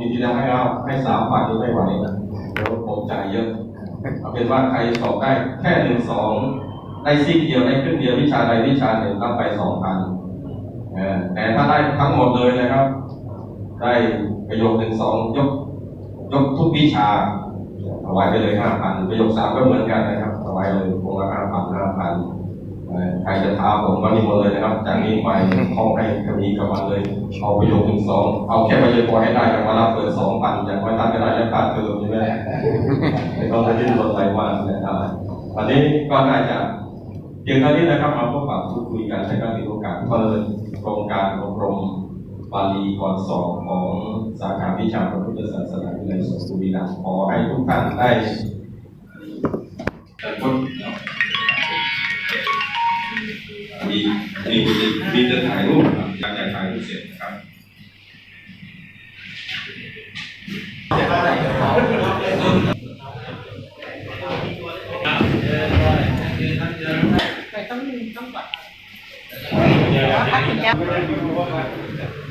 จริงๆแล้วให้เอาให้สามบาทนี่ไม่ไหวนะเดี๋ยวผมจ่ายเยอะเอาเป็นว่าใครสอบได้แค่หนึ่งสองได้ซีกเดียวได้ครึ่งเดียววิชาใดวิชาหนึ่งรับไปสองพันแต่ถ้าได้ทั้งหมดเลยนะครับ ได้ประโยคหนึ่งสองยกยกทุกวิชาเอาไว้ไปเลยห้าพันประโยคสามก็เหมือนกันนะครับเอาไว้เลยคงละห้าพันห้าพัน ใครจะท้าผมก็นิมนต์เลยนะครับ จากนี้ไปห้องให้คดีกับมันเลย เอาประโยคหนึ่งสอง เอาแค่ประโยคพอให้ได้อย่างวันละเปิดสองพันอย่างวันละก็ได้แล้วขาดเทอมใช่ไหมไม่ต้องไปดิ้นรนอะไรมากนะครับวันนี้ก็น่าจะเพียงเท่านี้นะครับมาพบปะพูดคุยกันให้ก็มีโอกาสเปิดโครงการอบรมบาลีก่อนสอบของสาขาวิชาพระพุทธศาสนาวิทยาลัยสุรีรัมย์ขอให้ทุกท่านได้ นมีมีมีจะถ่ายรูปครับอยากจะถ่ายรูปเสร็จนะครับแต่ต้องต้องก่อนพักถึงแล้ว